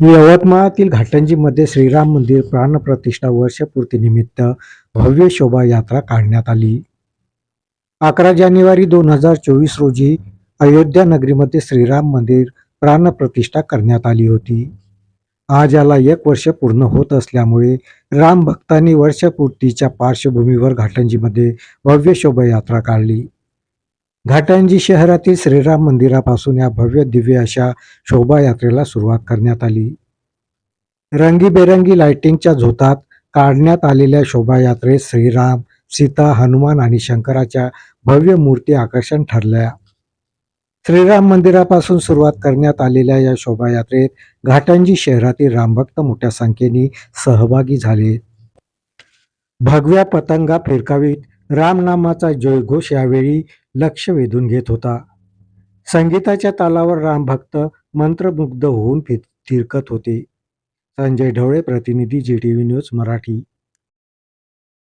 यवतमाळातील घाटंजीमध्ये श्रीराम मंदिर प्राणप्रतिष्ठा वर्षपूर्तीनिमित्त भव्य शोभायात्रा काढण्यात आली. अकरा जानेवारी दोन हजार चोवीस रोजी अयोध्या नगरीमध्ये श्रीराम मंदिर प्राणप्रतिष्ठा करण्यात आली होती. आज याला एक वर्ष पूर्ण होत असल्यामुळे राम भक्तांनी वर्षपूर्तीच्या पार्श्वभूमीवर घाटंजीमध्ये भव्य शोभायात्रा काढली. घाटंजी शहरातील श्रीराम मंदिरापासून या भव्य दिव्य अशा शोभायात्रेला सुरुवात करण्यात आली. रंगीबेरंगी लाइटिंगच्या झोतात काढण्यात आलेल्या शोभायात्रेत श्रीराम सीता हनुमान आणि शंकराच्या भव्य मूर्ती आकर्षण ठरल्या. श्रीराम मंदिरापासून सुरुवात करण्यात आलेल्या या शोभायात्रेत घाटंजी शहरातील रामभक्त मोठ्या संख्येने सहभागी झाले. भगव्या पतंगा फिरकावीत रामनामाचा जयघोष यावेळी लक्ष वेधून घेत होता. संगीताच्या तालावर रामभक्त मंत्रमुग्ध होऊन फिर फिरकत होते. संजय ढवळे प्रतिनिधी G T V news Marathi.